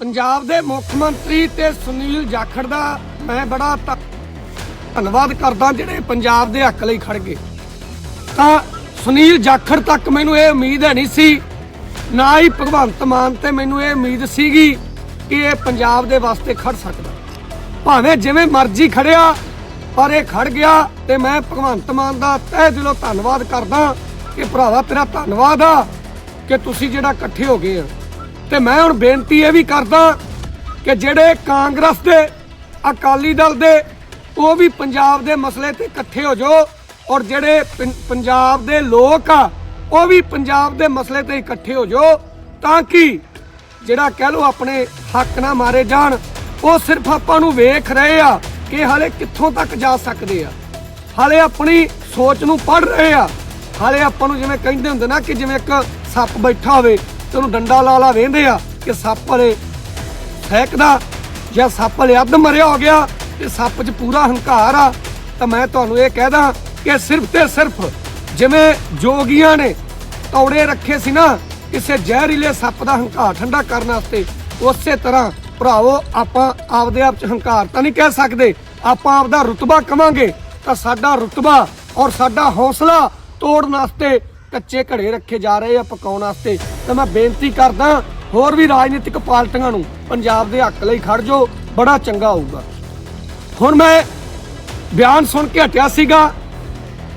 ਪੰਜਾਬ ਦੇ ਮੁੱਖ ਮੰਤਰੀ ਤੇ ਸੁਨੀਲ ਜਾਖੜ ਦਾ ਮੈਂ ਬੜਾ ਧ- ਧੰਨਵਾਦ ਕਰਦਾ ਜਿਹੜੇ ਪੰਜਾਬ ਦੇ ਹੱਕ ਲਈ ਖੜ ਗਏ। ਤਾਂ ਸੁਨੀਲ ਜਾਖੜ ਤੱਕ ਮੈਨੂੰ ਇਹ ਉਮੀਦ ਹੈ ਨਹੀਂ ਸੀ, ਨਾ ਹੀ ਭਗਵੰਤ ਮਾਨ ਤੇ ਮੈਨੂੰ ਇਹ ਉਮੀਦ ਸੀਗੀ ਕਿ ਇਹ ਪੰਜਾਬ ਦੇ ਵਾਸਤੇ ਖੜ ਸਕਦਾ। ਭਾਵੇਂ ਜਿਵੇਂ ਮਰਜ਼ੀ ਖੜਿਆ, ਪਰ ਇਹ ਖੜ ਗਿਆ ਤੇ ਮੈਂ ਭਗਵੰਤ ਮਾਨ ਦਾ ਤਹਿ ਦਿਲੋਂ ਧੰਨਵਾਦ ਕਰਦਾ ਕਿ ਭਰਾਵਾ ਤੇਰਾ ਧੰਨਵਾਦ ਆ ਕਿ ਤੁਸੀਂ ਜਿਹੜਾ ਇਕੱਠੇ ਹੋ ਗਏ ਆ। ਤੇ ਮੈਂ ਹੁਣ ਬੇਨਤੀ ਇਹ ਵੀ ਕਰਦਾ ਕਿ ਜਿਹੜੇ ਕਾਂਗਰਸ ਦੇ, ਅਕਾਲੀ ਦਲ ਦੇ, ਉਹ ਵੀ ਪੰਜਾਬ ਦੇ ਮਸਲੇ ਤੇ ਇਕੱਠੇ ਹੋ ਜਾਓ ਔਰ ਜਿਹੜੇ ਪੰਜਾਬ ਦੇ ਲੋਕ ਆ, ਉਹ ਵੀ ਪੰਜਾਬ ਦੇ ਮਸਲੇ ਤੇ ਇਕੱਠੇ ਹੋ ਜਾਓ ਤਾਂ ਕਿ ਜਿਹੜਾ ਕਹਿ ਲੋ ਆਪਣੇ ਹੱਕ ਨਾ ਮਾਰੇ ਜਾਣ, ਉਹ ਸਿਰਫ ਆਪਾਂ ਨੂੰ ਵੇਖ ਰਹੇ ਆ ਕਿ ਹਾਲੇ ਕਿੱਥੋਂ ਤੱਕ ਜਾ ਸਕਦੇ ਆ। ਹਾਲੇ ਆਪਣੀ ਸੋਚ ਨੂੰ ਪੜ ਰਹੇ ਆ। ਹਾਲੇ ਆਪਾਂ ਨੂੰ ਜਿਵੇਂ ਕਹਿੰਦੇ ਹੁੰਦੇ ਨਾ ਕਿ ਜਿਵੇਂ ਇੱਕ ਸੱਪ ਬੈਠਾ ਹੋਵੇ ਤੇ ਉਹਨੂੰ ਡੰਡਾ ਲਾ ਲਾ ਵੇਂਦੇ ਆ ਕਿ ਸੱਪ ਵਾਲੇ ਫੈਕਦਾ ਜਾਂ ਸੱਪ ਵਾਲੇ ਅੱਧ ਮਰਿਆ ਹੋ ਗਿਆ ਤੇ ਸੱਪ 'ਚ ਪੂਰਾ ਹੰਕਾਰ ਆ, ਤਾਂ ਮੈਂ ਤੁਹਾਨੂੰ ਇਹ ਕਹਿਦਾ ਕਿ ਸਿਰਫ ਤੇ ਸਿਰਫ ਜਿਵੇਂ ਜੋਗੀਆਂ ਨੇ ਤੌੜੇ ਰੱਖੇ ਸੀ ਨਾ, ਕਿਸੇ ਜ਼ਹਿਰੀਲੇ ਸੱਪ ਦਾ ਹੰਕਾਰ ਠੰਡਾ ਕਰਨ ਵਾਸਤੇ, ਉਸੇ ਤਰ੍ਹਾਂ ਭਰਾਵੋ, ਆਪਾਂ ਆਪਦੇ ਆਪ 'ਚ ਹੰਕਾਰ ਤਾਂ ਨਹੀਂ ਕਹਿ ਸਕਦੇ। ਆਪਾਂ ਆਪਦਾ ਰੁਤਬਾ ਕਵਾਂਗੇ ਤਾਂ ਸਾਡਾ ਰੁਤਬਾ ਔਰ ਸਾਡਾ ਹੌਸਲਾ ਤੋੜਨ ਵਾਸਤੇ ਕੱਚੇ ਘੜੇ ਰੱਖੇ ਜਾ ਰਹੇ ਆ ਪਕਾਉਣ ਵਾਸਤੇ। ਤਾਂ ਮੈਂ ਬੇਨਤੀ ਕਰਦਾ, ਹੋਰ ਵੀ ਰਾਜਨੀਤਿਕ ਪਾਰਟੀਆਂ ਨੂੰ ਪੰਜਾਬ ਦੇ ਹੱਕ ਲਈ ਖੜ ਜੋ ਬੜਾ ਚੰਗਾ ਹੋਊਗਾ। ਹੁਣ ਮੈਂ ਬਿਆਨ ਸੁਣ ਕੇ ਹਟਿਆ ਸੀਗਾ,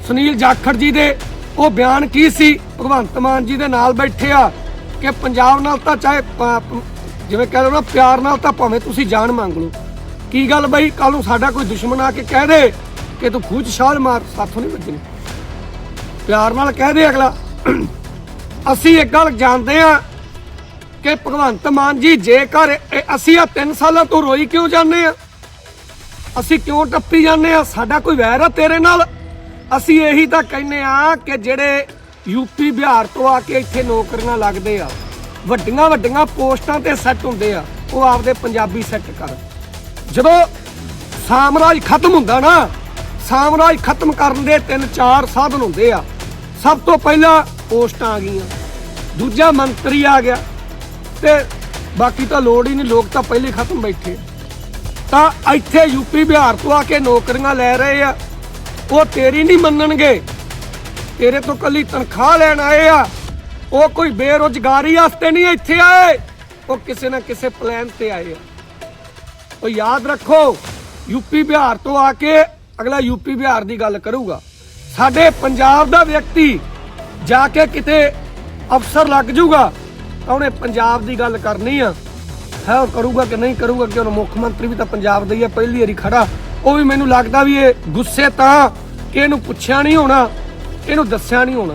ਸੁਨੀਲ ਜਾਖੜ ਜੀ ਦੇ। ਉਹ ਬਿਆਨ ਕੀ ਸੀ? ਭਗਵੰਤ ਮਾਨ ਜੀ ਦੇ ਨਾਲ ਬੈਠੇ ਆ ਕਿ ਪੰਜਾਬ ਨਾਲ ਤਾਂ ਚਾਹੇ ਜਿਵੇਂ ਕਹਿੰਦੇ ਨਾ, ਪਿਆਰ ਨਾਲ ਤਾਂ ਭਾਵੇਂ ਤੁਸੀਂ ਜਾਨ ਮੰਗ ਲਓ। ਕੀ ਗੱਲ ਬਈ? ਕੱਲ ਨੂੰ ਸਾਡਾ ਕੋਈ ਦੁਸ਼ਮਣ ਆ ਕੇ ਕਹਿ ਦੇ ਕਿ ਤੂੰ ਖੂਚ ਛਾਲ ਮਾਰ, ਸਾਥੋਂ ਨਹੀਂ ਵੱਜਣੀ। ਪਿਆਰ ਨਾਲ ਕਹਿ ਦੇ ਅਗਲਾ। ਅਸੀਂ ਇੱਕ ਗੱਲ ਜਾਣਦੇ ਆ ਕਿ ਭਗਵੰਤ ਮਾਨ ਜੀ, ਜੇਕਰ ਅਸੀਂ ਆ 3 ਸਾਲਾਂ ਤੋਂ ਰੋਈ ਕਿਉਂ ਜਾਂਦੇ ਆ ਅਸੀਂ ਕਿਉਂ ਟੱਪੀ ਜਾਂਦੇ ਆ ਸਾਡਾ ਕੋਈ ਵੈਰ ਆ ਤੇਰੇ ਨਾਲ? ਅਸੀਂ ਇਹੀ ਤਾਂ ਕਹਿੰਦੇ ਆ ਕਿ ਜਿਹੜੇ ਯੂਪੀ ਬਿਹਾਰ ਤੋਂ ਆ ਕੇ ਇੱਥੇ ਨੌਕਰੀਆਂ ਲੱਗਦੇ ਆ, ਵੱਡੀਆਂ ਵੱਡੀਆਂ ਪੋਸਟਾਂ ਤੇ ਸੈੱਟ ਹੁੰਦੇ ਆ, ਉਹ ਆਪਦੇ ਪੰਜਾਬੀ ਸੈੱਟ ਕਰ। ਜਦੋਂ ਸਾਮਰਾਜ ਖਤਮ ਹੁੰਦਾ ਨਾ, ਸਾਮਰਾਜ ਖਤਮ ਕਰਨ ਦੇ ਤਿੰਨ ਚਾਰ ਸਾਧਨ ਹੁੰਦੇ ਆ ਸਭ ਤੋਂ ਪਹਿਲਾਂ ਪੋਸਟਾਂ ਆ ਗਈਆਂ। ਦੂਜਾ ਮੰਤਰੀ ਆ ਗਿਆ ਤੇ ਬਾਕੀ ਤਾਂ ਲੋੜ ਹੀ ਨਹੀਂ, ਲੋਕ ਤਾਂ ਪਹਿਲੇ ਖਤਮ ਬੈਠੇ ਤਾਂ ਇੱਥੇ ਯੂਪੀ ਬਿਹਾਰ ਤੋਂ ਆ ਕੇ ਨੌਕਰੀਆਂ ਲੈ ਰਹੇ ਆ। ਉਹ ਤੇਰੀ ਨਹੀਂ ਮੰਨਣਗੇ। ਤੇਰੇ ਤੋਂ ਕੱਲੀ ਤਨਖਾਹ ਲੈਣ ਆਏ ਆ। ਉਹ ਕੋਈ ਬੇਰੋਜ਼ਗਾਰੀ ਵਾਸਤੇ ਨਹੀਂ ਇੱਥੇ ਆਏ। ਉਹ ਕਿਸੇ ਨਾ ਕਿਸੇ ਪਲਾਨ ਤੇ ਆਏ ਆ। ਉਹ ਯਾਦ ਰੱਖੋ ਯੂਪੀ ਬਿਹਾਰ ਤੋਂ ਆ ਕੇ ਅਗਲਾ ਯੂਪੀ ਬਿਹਾਰ ਦੀ ਗੱਲ ਕਰੂਗਾ। ਸਾਡੇ ਪੰਜਾਬ ਦਾ ਵਿਅਕਤੀ ਜਾ ਕੇ ਕਿਤੇ ਅਫਸਰ ਲੱਗ ਜੂਗਾ ਤਾਂ ਉਹਨੇ ਪੰਜਾਬ ਦੀ ਗੱਲ ਕਰਨੀ ਆ। ਹੈ ਉਹ ਕਰੂਗਾ ਕਿ ਨਹੀਂ ਕਰੂਗਾ ਕਿ ਉਹਨੂੰ ਮੁੱਖ ਮੰਤਰੀ ਵੀ ਤਾਂ ਪੰਜਾਬ ਦਾ ਹੀ ਆ, ਪਹਿਲੀ ਵਾਰੀ ਖੜਾ। ਉਹ ਵੀ ਮੈਨੂੰ ਲੱਗਦਾ ਵੀ ਇਹ ਗੁੱਸੇ ਤਾਂ ਕਿ ਇਹਨੂੰ ਪੁੱਛਿਆ ਨਹੀਂ ਹੋਣਾ ਇਹਨੂੰ ਦੱਸਿਆ ਨਹੀਂ ਹੋਣਾ।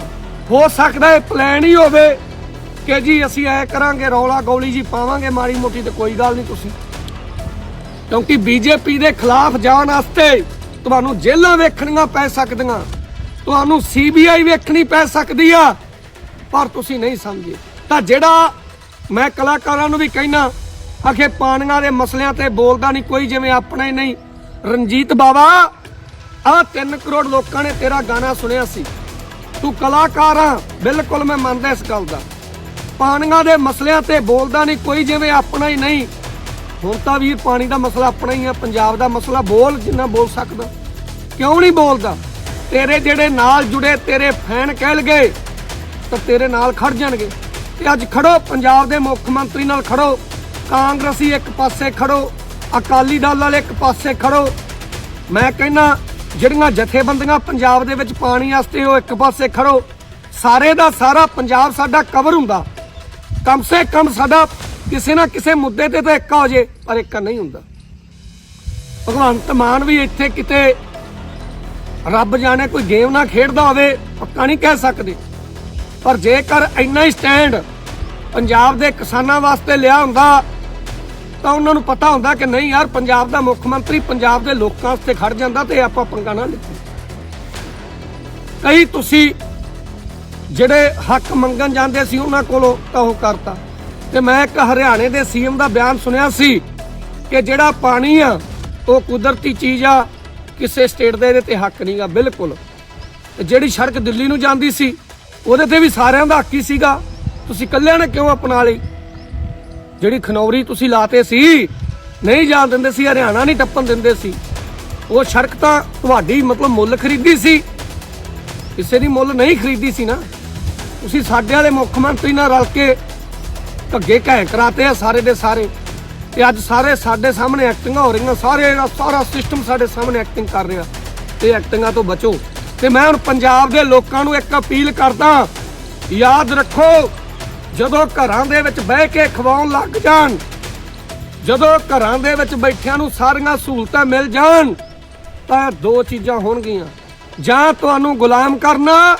ਹੋ ਸਕਦਾ ਇਹ ਪਲਾਨ ਹੀ ਹੋਵੇ ਕਿ ਜੀ ਅਸੀਂ ਐ ਕਰਾਂਗੇ, ਰੌਲਾ ਗੋਲੀ ਜੀ ਪਾਵਾਂਗੇ, ਮਾੜੀ ਮੋਟੀ ਤੇ ਕੋਈ ਗੱਲ ਨਹੀਂ ਤੁਸੀਂ। ਕਿਉਂਕਿ ਬੀਜੇਪੀ ਦੇ ਖਿਲਾਫ ਜਾਣ ਵਾਸਤੇ ਤੁਹਾਨੂੰ ਜੇਲ੍ਹਾਂ ਵੇਖਣੀਆਂ ਪੈ ਸਕਦੀਆਂ। ਤੁਹਾਨੂੰ ਸੀਬੀਆਈ ਵੇਖਣੀ ਪੈ ਸਕਦੀ ਆ, ਪਰ ਤੁਸੀਂ ਨਹੀਂ ਸਮਝੇ। ਤਾਂ ਜਿਹੜਾ ਮੈਂ ਕਲਾਕਾਰਾਂ ਨੂੰ ਵੀ ਕਹਿਣਾ ਆਖੇ ਪਾਣੀਆਂ ਦੇ ਮਸਲਿਆਂ ਤੇ ਬੋਲਦਾ ਨਹੀਂ, ਕੋਈ ਜਿਵੇਂ ਆਪਣਾ ਹੀ ਨਹੀਂ। ਰਣਜੀਤ ਬਾਵਾ, ਆ 3 ਕਰੋੜ ਲੋਕਾਂ ਨੇ ਤੇਰਾ ਗਾਣਾ ਸੁਣਿਆ ਸੀ। ਤੂੰ ਕਲਾਕਾਰ ਆ, ਬਿਲਕੁਲ ਮੈਂ ਮੰਨਦਾ ਇਸ ਗੱਲ ਦਾ। ਪਾਣੀਆਂ ਦੇ ਮਸਲਿਆਂ ਤੇ ਬੋਲਦਾ ਨਹੀਂ, ਕੋਈ ਜਿਵੇਂ ਆਪਣਾ ਹੀ ਨਹੀਂ। ਹੁਣ ਤਾਂ ਵੀਰ, ਪਾਣੀ ਦਾ ਮਸਲਾ ਆਪਣਾ ਹੀ ਆ, ਪੰਜਾਬ ਦਾ ਮਸਲਾ ਬੋਲ ਜਿੰਨਾ ਬੋਲ ਸਕਦਾ। ਕਿਉਂ ਨਹੀਂ ਬੋਲਦਾ? ਤੇਰੇ ਜਿਹੜੇ ਨਾਲ ਜੁੜੇ ਤੇਰੇ ਫੈਨ ਕਹਿ ਲਗੇ ਤਾਂ ਤੇਰੇ ਨਾਲ ਖੜ ਜਾਣਗੇ। ਤੇ ਅੱਜ ਖੜੋ, ਪੰਜਾਬ ਦੇ ਮੁੱਖ ਮੰਤਰੀ ਨਾਲ ਖੜੋ, ਕਾਂਗਰਸੀ ਇੱਕ ਪਾਸੇ ਖੜੋ, ਅਕਾਲੀ ਦਲ ਵਾਲੇ ਇੱਕ ਪਾਸੇ ਖੜੋ। ਮੈਂ ਕਹਿੰਨਾ ਜਿਹੜੀਆਂ ਜਥੇਬੰਦੀਆਂ ਪੰਜਾਬ ਦੇ ਵਿੱਚ ਪਾਣੀ ਵਾਸਤੇ ਉਹ ਇੱਕ ਪਾਸੇ ਖੜੋ। ਸਾਰੇ ਦਾ ਸਾਰਾ ਪੰਜਾਬ ਸਾਡਾ ਕਵਰ ਹੁੰਦਾ। ਕਮ ਸੇ ਕਮ ਸਾਡਾ ਕਿਸੇ ਨਾ ਕਿਸੇ ਮੁੱਦੇ ਤੇ ਤਾਂ ਇੱਕ ਹੋ ਜੇ, ਪਰ ਇੱਕ ਨਹੀਂ ਹੁੰਦਾ। ਭਗਵੰਤ ਮਾਨ ਵੀ ਇੱਥੇ ਕਿਤੇ ਰੱਬ ਜਾਣੇ ਕੋਈ ਗੇਮ ਨਾ ਖੇਡਦਾ ਹੋਵੇ, ਪੱਕਾ ਨਹੀਂ ਕਹਿ ਸਕਦੇ। ਪਰ ਜੇਕਰ ਇੰਨਾ ਹੀ ਸਟੈਂਡ ਪੰਜਾਬ ਦੇ ਕਿਸਾਨਾਂ ਵਾਸਤੇ ਲਿਆ ਹੁੰਦਾ, ਤਾਂ ਉਹਨਾਂ ਨੂੰ ਪਤਾ ਹੁੰਦਾ ਕਿ ਨਹੀਂ ਯਾਰ, ਪੰਜਾਬ ਦਾ ਮੁੱਖ ਮੰਤਰੀ ਪੰਜਾਬ ਦੇ ਲੋਕਾਂ ਵਾਸਤੇ ਖੜ ਜਾਂਦਾ ਤੇ ਆਪਾਂ ਪੰਗਾ ਨਾ ਲਿੱਤੇ। ਕਈ ਤੁਸੀਂ ਜਿਹੜੇ ਹੱਕ ਮੰਗਣ ਜਾਂਦੇ ਸੀ ਉਹਨਾਂ ਕੋਲੋਂ ਤਾਂ ਉਹ ਕਰਤਾ। ਤੇ ਮੈਂ ਇੱਕ ਹਰਿਆਣੇ ਦੇ ਸੀਐਮ ਦਾ ਬਿਆਨ ਸੁਣਿਆ ਸੀ ਕਿ ਜਿਹੜਾ ਪਾਣੀ ਆ, ਉਹ ਕੁਦਰਤੀ ਚੀਜ਼ ਆ ਕਿਸੇ ਸਟੇਟ ਦਾ ਇਹਦੇ ਤੇ ਹੱਕ ਨਹੀਂਗਾ, ਬਿਲਕੁਲ। ਤੇ ਜਿਹੜੀ ਸੜਕ ਦਿੱਲੀ ਨੂੰ ਜਾਂਦੀ ਸੀ, ਉਹਦੇ ਤੇ ਵੀ ਸਾਰਿਆਂ ਦਾ ਹੱਕ ਹੀ ਸੀਗਾ। ਤੁਸੀਂ ਇਕੱਲਿਆਂ ਨੇ ਕਿਉਂ ਅਪਣਾ ਲਈ? ਜਿਹੜੀ ਖਨੌਰੀ ਤੁਸੀਂ ਲਾਤੇ ਸੀ, ਨਹੀਂ ਜਾਣ ਦਿੰਦੇ ਸੀ, ਹਰਿਆਣਾ ਨਹੀਂ ਟੱਪਣ ਦਿੰਦੇ ਸੀ। ਉਹ ਸੜਕ ਤਾਂ ਤੁਹਾਡੀ ਮਤਲਬ ਮੁੱਲ ਖਰੀਦੀ ਸੀ। ਕਿਸੇ ਦੀ ਮੁੱਲ ਨਹੀਂ ਖਰੀਦੀ ਸੀ ਨਾ। ਤੁਸੀਂ ਸਾਡੇ ਵਾਲੇ ਮੁੱਖ ਮੰਤਰੀ ਨਾਲ ਰਲ ਕੇ ਧੱਗੇ ਘੈ ਕਰਾਤੇ ਆ ਸਾਰੇ ਦੇ ਸਾਰੇ। ਤੇ ਅੱਜ ਸਾਰੇ ਸਾਡੇ ਸਾਹਮਣੇ ਐਕਟਿੰਗਾਂ ਹੋ ਰਹੀਆਂ, ਸਾਰੇ ਸਾਰਾ ਸਿਸਟਮ ਸਾਡੇ ਸਾਹਮਣੇ ਐਕਟਿੰਗ ਕਰ ਰਿਹਾ। ਤੇ ਐਕਟਿੰਗਾਂ ਤੋਂ ਬਚੋ। ਤੇ ਮੈਂ ਹੁਣ ਪੰਜਾਬ ਦੇ ਲੋਕਾਂ ਨੂੰ ਇੱਕ ਅਪੀਲ ਕਰਦਾ, ਯਾਦ ਰੱਖੋ, ਜਦੋਂ ਘਰਾਂ ਦੇ ਵਿੱਚ ਬਹਿ ਕੇ ਖਵਾਉਣ ਲੱਗ ਜਾਣ, ਜਦੋਂ ਘਰਾਂ ਦੇ ਵਿੱਚ ਬੈਠਿਆਂ ਨੂੰ ਸਾਰੀਆਂ ਸਹੂਲਤਾਂ ਮਿਲ ਜਾਣ, ਤਾਂ ਦੋ ਚੀਜ਼ਾਂ ਹੋਣਗੀਆਂ। ਜਾਂ ਤੁਹਾਨੂੰ ਗੁਲਾਮ ਕਰਨਾ,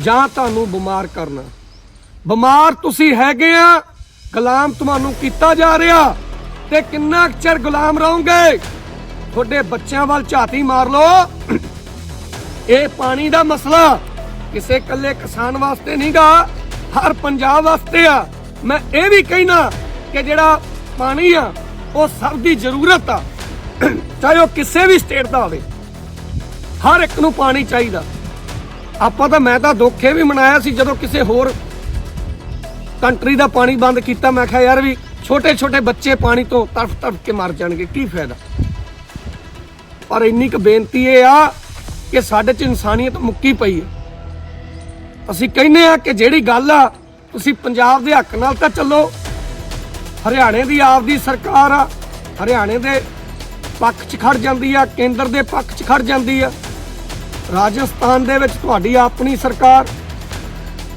ਜਾਂ ਤੁਹਾਨੂੰ ਬਿਮਾਰ ਕਰਨਾ। ਬਿਮਾਰ ਤੁਸੀਂ ਹੈਗੇ ਆ, ਗੁਲਾਮ ਤੁਹਾਨੂੰ ਕੀਤਾ ਜਾ ਰਿਹਾ। ਤੇ ਕਿੰਨਾ ਕੁ ਚਿਰ ਗੁਲਾਮ ਰਹੋਗੇ? ਤੁਹਾਡੇ ਬੱਚਿਆਂ ਵੱਲ ਝਾਤੀ ਮਾਰ ਲਓ। ਇਹ ਪਾਣੀ ਦਾ ਮਸਲਾ ਕਿਸੇ ਇਕੱਲੇ ਕਿਸਾਨ ਵਾਸਤੇ ਨਹੀਂਗਾ, ਹਰ ਪੰਜਾਬ ਵਾਸਤੇ ਆ। ਮੈਂ ਇਹ ਵੀ ਕਹਿਣਾ ਕਿ ਜਿਹੜਾ ਪਾਣੀ ਆ, ਉਹ ਸਭ ਦੀ ਜ਼ਰੂਰਤ ਆ। ਚਾਹੇ ਉਹ ਕਿਸੇ ਵੀ ਸਟੇਟ ਦਾ ਹੋਵੇ। ਹਰ ਇੱਕ ਨੂੰ ਪਾਣੀ ਚਾਹੀਦਾ। ਆਪਾਂ ਤਾਂ, ਮੈਂ ਤਾਂ ਦੁੱਖ ਇਹ ਵੀ ਮਨਾਇਆ ਸੀ ਜਦੋਂ ਕਿਸੇ ਹੋਰ ਕੰਟਰੀ ਦਾ ਪਾਣੀ ਬੰਦ ਕੀਤਾ। ਮੈਂ ਕਿਹਾ, ਯਾਰ ਵੀ ਛੋਟੇ ਛੋਟੇ ਬੱਚੇ ਪਾਣੀ ਤੋਂ ਤੜਫ ਤੜਫ ਕੇ ਮਰ ਜਾਣਗੇ, ਕੀ ਫਾਇਦਾ? ਪਰ ਇੰਨੀ ਕੁ ਬੇਨਤੀ ਇਹ ਆ ਕਿ ਸਾਡੇ 'ਚ ਇਨਸਾਨੀਅਤ ਮੁੱਕੀ ਪਈ ਹੈ। ਅਸੀਂ ਕਹਿੰਦੇ ਆ ਕਿ ਜਿਹੜੀ ਗੱਲ ਆ, ਤੁਸੀਂ ਪੰਜਾਬ ਦੇ ਹੱਕ ਨਾਲ ਤਾਂ ਚੱਲੋ, ਹਰਿਆਣੇ ਦੀ ਆਪਦੀ ਸਰਕਾਰ ਆ, ਹਰਿਆਣੇ ਦੇ ਪੱਖ 'ਚ ਖੜ ਜਾਂਦੀ ਆ, ਕੇਂਦਰ ਦੇ ਪੱਖ 'ਚ ਖੜ ਜਾਂਦੀ ਆ। ਰਾਜਸਥਾਨ ਦੇ ਵਿੱਚ ਤੁਹਾਡੀ ਆਪਣੀ ਸਰਕਾਰ,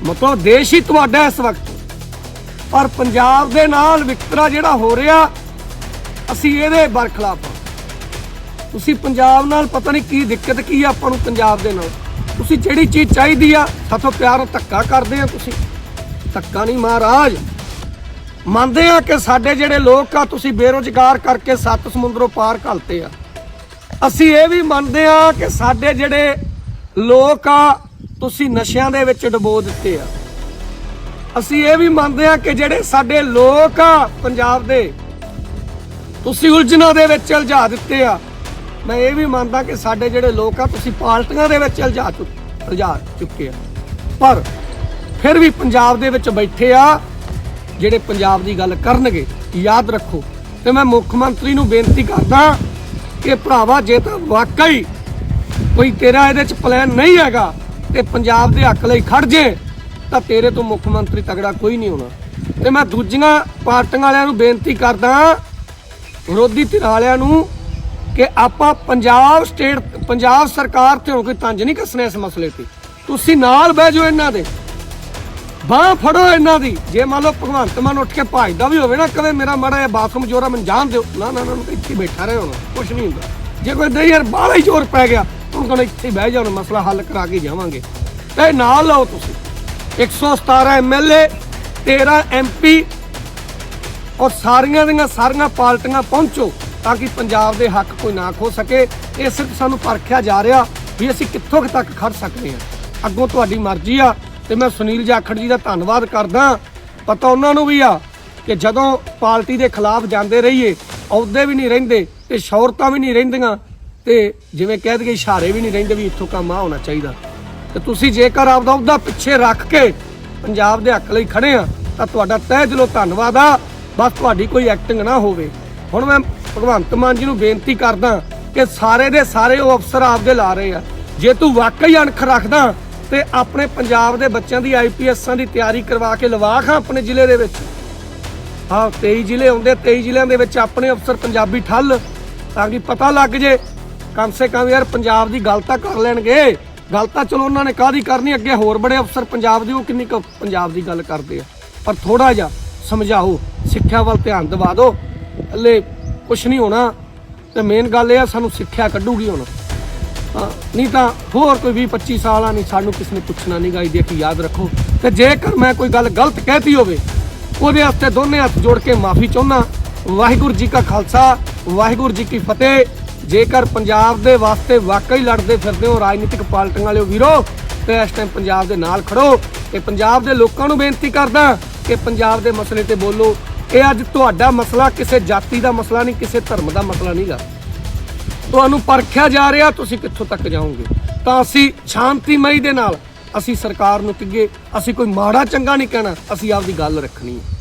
ਮਤਲਬ ਦੇਸ਼ ਹੀ ਤੁਹਾਡਾ ਇਸ ਵਕਤ। ਪਰ ਪੰਜਾਬ ਦੇ ਨਾਲ ਵਿਤਕਰਾ ਜਿਹੜਾ ਹੋ ਰਿਹਾ, ਅਸੀਂ ਇਹਦੇ ਬਰਖਲਾਫ ਆ ਤੁਸੀਂ ਪੰਜਾਬ ਨਾਲ ਪਤਾ ਨਹੀਂ ਕੀ ਦਿੱਕਤ ਕੀ ਆ ਆਪਾਂ ਨੂੰ ਪੰਜਾਬ ਦੇ ਨਾਲ। ਤੁਸੀਂ ਜਿਹੜੀ ਚੀਜ਼ ਚਾਹੀਦੀ ਆ, ਸਾਥੋਂ ਪਿਆਰ ਧੱਕਾ ਕਰਦੇ ਆ ਤੁਸੀਂ। ਧੱਕਾ ਨਹੀਂ ਮਹਾਰਾਜ। ਮੰਨਦੇ ਆ ਕਿ ਸਾਡੇ ਜਿਹੜੇ ਲੋਕ ਆ, ਤੁਸੀਂ ਬੇਰੋਜ਼ਗਾਰ ਕਰਕੇ ਸੱਤ ਸਮੁੰਦਰੋਂ ਪਾਰ ਘਲਤੇ ਆ। ਅਸੀਂ ਇਹ ਵੀ ਮੰਨਦੇ ਆ ਕਿ ਸਾਡੇ ਜਿਹੜੇ ਲੋਕ ਆ, ਤੁਸੀਂ ਨਸ਼ਿਆਂ ਦੇ ਵਿੱਚ ਡੁਬੋ ਦਿੱਤੇ ਆ। ਅਸੀਂ ਇਹ ਵੀ ਮੰਨਦੇ ਹਾਂ ਕਿ ਜਿਹੜੇ ਸਾਡੇ ਲੋਕ ਆ ਪੰਜਾਬ ਦੇ, ਤੁਸੀਂ ਉਲਝਣਾਂ ਦੇ ਵਿੱਚ ਉਲਝਾ ਦਿੱਤੇ ਆ। ਮੈਂ ਇਹ ਵੀ ਮੰਨਦਾ ਕਿ ਸਾਡੇ ਜਿਹੜੇ ਲੋਕ ਆ, ਤੁਸੀਂ ਪਾਰਟੀਆਂ ਦੇ ਵਿੱਚ ਉਲਝਾ ਚੁੱਕ ਉਲਝਾ ਚੁੱਕੇ ਆ। ਪਰ ਫਿਰ ਵੀ ਪੰਜਾਬ ਦੇ ਵਿੱਚ ਬੈਠੇ ਆ, ਜਿਹੜੇ ਪੰਜਾਬ ਦੀ ਗੱਲ ਕਰਨਗੇ, ਯਾਦ ਰੱਖੋ। ਤੇ ਮੈਂ ਮੁੱਖ ਮੰਤਰੀ ਨੂੰ ਬੇਨਤੀ ਕਰਦਾ ਕਿ ਭਰਾਵਾ, ਜੇ ਤਾਂ ਵਾਕਈ ਕੋਈ ਤੇਰਾ ਇਹਦੇ ਚ ਪਲਾਨ ਨਹੀਂ ਹੈਗਾ, ਤੇ ਪੰਜਾਬ ਦੇ ਹੱਕ ਲਈ ਖੜ ਜੇ। ਤਾਂ ਤੇਰੇ ਤੋਂ ਮੁੱਖ ਮੰਤਰੀ ਤਗੜਾ ਕੋਈ ਨਹੀਂ ਹੋਣਾ। ਤੇ ਮੈਂ ਦੂਜੀਆਂ ਪਾਰਟੀਆਂ ਵਾਲਿਆਂ ਨੂੰ ਬੇਨਤੀ ਕਰਦਾ ਵਿਰੋਧੀ ਧਿਰ ਵਾਲਿਆਂ ਨੂੰ, ਕਿ ਆਪਾਂ ਪੰਜਾਬ ਸਟੇਟ, ਪੰਜਾਬ ਸਰਕਾਰ ਤੇ ਹੁਣ ਕੋਈ ਤੰਜ ਨਹੀਂ ਕੱਸਣਾ ਇਸ ਮਸਲੇ ਤੇ। ਤੁਸੀਂ ਨਾਲ ਬਹਿ ਜਾਓ ਇਹਨਾਂ ਦੇ। ਬਾਹ ਫੜੋ ਇਹਨਾਂ ਦੀ। ਜੇ ਮੰਨ ਲਓ ਭਗਵੰਤ ਮਾਨ ਉੱਠ ਕੇ ਭੱਜਦਾ ਵੀ ਹੋਵੇ ਨਾ ਕਦੇ ਮੇਰਾ ਮਾੜਾ ਜਿਹਾ ਬਾਥਰੂਮ ਜੋਰਾ ਮੈਨੂੰ ਜਾਣ ਦਿਓ। ਨਾ ਨਾ ਨਾ ਇੱਥੇ ਬੈਠਾ ਰਹੇ ਹੁਣ ਕੁਝ ਨਹੀਂ ਹੁੰਦਾ। ਜੇ ਕੋਈ ਨਹੀਂ ਯਾਰ ਬਾਹਲਾ ਹੀ ਜ਼ੋਰ ਪੈ ਗਿਆ ਹੁਣ ਕਹਿੰਦਾ ਇੱਥੇ ਬਹਿ ਜਾਓ ਮਸਲਾ ਹੱਲ ਕਰਾ ਕੇ ਜਾਵਾਂਗੇ। ਤੇ ਨਾਲ ਲਓ ਤੁਸੀਂ। 117 ਐਮਐਲਏ 13 ਐਮਪੀ ਔਰ ਸਾਰੀਆਂ ਦੀਆਂ ਸਾਰੀਆਂ ਪਾਰਟੀਆਂ ਪਹੁੰਚੋ ਤਾਂ ਕਿ ਪੰਜਾਬ ਦੇ ਹੱਕ ਕੋਈ ਨਾ ਖੋ ਸਕੇ। ਇਹ ਸਿਰਫ ਸਾਨੂੰ ਪਰਖਿਆ ਜਾ ਰਿਹਾ ਵੀ ਅਸੀਂ ਕਿੱਥੋਂ ਕੁ ਤੱਕ ਖੜ ਸਕਦੇ ਹਾਂ। ਅੱਗੋਂ ਤੁਹਾਡੀ ਮਰਜ਼ੀ ਆ ਤੇ ਮੈਂ ਸੁਨੀਲ ਜਾਖੜ ਜੀ ਦਾ ਧੰਨਵਾਦ ਕਰਦਾ। ਪਤਾ ਉਹਨਾਂ ਨੂੰ ਵੀ ਆ ਕਿ ਜਦੋਂ ਪਾਰਟੀ ਦੇ ਖਿਲਾਫ ਜਾਂਦੇ ਰਹੀਏ, ਅਹੁਦੇ ਵੀ ਨਹੀਂ ਰਹਿੰਦੇ ਤੇ ਸ਼ੌਹਰਤਾਂ ਵੀ ਨਹੀਂ ਰਹਿੰਦੀਆਂ ਤੇ ਜਿਵੇਂ ਕਹਿ ਦਈਏ ਇਸ਼ਾਰੇ ਵੀ ਨਹੀਂ ਰਹਿੰਦੇ ਵੀ ਇੱਥੋਂ ਕੰਮ ਆ ਹੋਣਾ ਚਾਹੀਦਾ। ਤੇ ਤੁਸੀਂ ਜੇਕਰ ਆਪਦਾ ਉਹਦਾ ਪਿੱਛੇ ਰੱਖ ਕੇ ਪੰਜਾਬ ਦੇ ਹੱਕ ਲਈ ਖੜੇ ਆ, ਤਾਂ ਤੁਹਾਡਾ ਤਹਿ ਦਿਲੋਂ ਧੰਨਵਾਦ ਆ। ਬਸ ਤੁਹਾਡੀ ਕੋਈ ਐਕਟਿੰਗ ਨਾ ਹੋਵੇ। ਹੁਣ ਮੈਂ ਭਗਵੰਤ ਮਾਨ ਜੀ ਨੂੰ ਬੇਨਤੀ ਕਰਦਾ ਕਿ ਸਾਰੇ ਦੇ ਸਾਰੇ ਉਹ ਅਫਸਰ ਆਪਦੇ ਲਾ ਰਹੇ ਆ। ਜੇ ਤੂੰ ਵਾਕਈ ਅਣਖ ਰੱਖਦਾ ਤੇ ਆਪਣੇ ਪੰਜਾਬ ਦੇ ਬੱਚਿਆਂ ਦੀ ਆਈਪੀਐਸਾਂ ਦੀ ਤਿਆਰੀ ਕਰਵਾ ਕੇ ਲਵਾ ਖਾਂ ਆਪਣੇ ਜ਼ਿਲ੍ਹੇ ਦੇ ਵਿੱਚ। ਹਾਂ 23 ਜ਼ਿਲ੍ਹੇ ਹੁੰਦੇ 23 ਜ਼ਿਲ੍ਹਿਆਂ ਦੇ ਵਿੱਚ ਆਪਣੇ ਅਫਸਰ ਪੰਜਾਬੀ ਠੱਲ ਤਾਂ ਕਿ ਪਤਾ ਲੱਗ ਜੇ। ਕਮ ਸੇ ਕਮ ਯਾਰ ਪੰਜਾਬ ਦੀ ਗੱਲ ਤਾਂ ਕਰ ਲੈਣਗੇ। ਗੱਲ ਤਾਂ ਚਲੋ ਉਹਨਾਂ ਨੇ ਕਾਹਦੀ ਕਰਨੀ, ਅੱਗੇ ਹੋਰ ਬੜੇ ਅਫਸਰ ਪੰਜਾਬ ਦੇ, ਉਹ ਕਿੰਨੀ ਕੁ ਪੰਜਾਬ ਦੀ ਗੱਲ ਕਰਦੇ ਆ। ਪਰ ਥੋੜਾ ਜਿਹਾ ਸਮਝਾਓ, ਸਿੱਖਿਆ ਵੱਲ ਧਿਆਨ ਦਿਵਾ ਦਿਓ। ਹਲੇ ਕੁਝ ਨਹੀਂ ਹੋਣਾ, ਤੇ ਮੇਨ ਗੱਲ ਇਹ ਆ, ਸਾਨੂੰ ਸਿੱਖਿਆ ਕੱਢੂਗੀ ਹੁਣ। ਨਹੀਂ ਤਾਂ ਹੋਰ ਕੋਈ 20 25 ਸਾਲਾਂ ਨਹੀਂ ਸਾਨੂੰ ਕਿਸੇ ਨੇ ਪੁੱਛਣਾ ਨਹੀਂ ਗਾਈ ਦੇਖੀ ਯਾਦ ਰੱਖੋ। ਤੇ ਜੇਕਰ ਮੈਂ ਕੋਈ ਗੱਲ ਗਲਤ ਕਹਿਤੀ ਹੋਵੇ, ਉਹਦੇ ਵਾਸਤੇ ਦੋਨੇ ਹੱਥ ਜੋੜ ਕੇ ਮਾਫੀ ਚਾਹੁੰਦਾ। ਵਾਹਿਗੁਰੂ ਜੀ ਕਾ ਖਾਲਸਾ, ਵਾਹਿਗੁਰੂ ਜੀ ਕੀ ਫਤਿਹ। ਜੇਕਰ ਪੰਜਾਬ ਦੇ ਵਾਸਤੇ ਵਾਕਈ ਲੜਦੇ ਫਿਰਦੇ ਹੋ, ਰਾਜਨੀਤਿਕ ਪਾਰਟੀਆਂ ਵਾਲਿਓ ਵੀਰੋ, ਤੇ ਇਸ ਟਾਈਮ ਪੰਜਾਬ ਦੇ ਨਾਲ ਖੜੋ ਤੇ ਪੰਜਾਬ ਦੇ ਲੋਕਾਂ ਨੂੰ ਬੇਨਤੀ ਕਰਦਾ ਕਿ ਪੰਜਾਬ ਦੇ ਮਸਲੇ ਤੇ ਬੋਲੋ ਇਹ ਅੱਜ ਤੁਹਾਡਾ ਮਸਲਾ ਕਿਸੇ ਜਾਤੀ ਦਾ ਮਸਲਾ ਨਹੀਂ, ਕਿਸੇ ਧਰਮ ਦਾ ਮਸਲਾ ਨਹੀਂਗਾ ਤੁਹਾਨੂੰ ਪਰਖਿਆ ਜਾ ਰਿਹਾ, ਤੁਸੀਂ ਕਿੱਥੋਂ ਤੱਕ ਜਾਓਗੇ? ਤਾਂ ਅਸੀਂ ਸ਼ਾਂਤੀਮਈ ਦੇ ਨਾਲ ਅਸੀਂ ਸਰਕਾਰ ਨੂੰ ਕਹੀਏ ਅਸੀਂ ਕੋਈ ਮਾੜਾ ਚੰਗਾ ਨਹੀਂ ਕਹਿਣਾ, ਅਸੀਂ ਆਪਦੀ ਗੱਲ ਰੱਖਣੀ ਹੈ।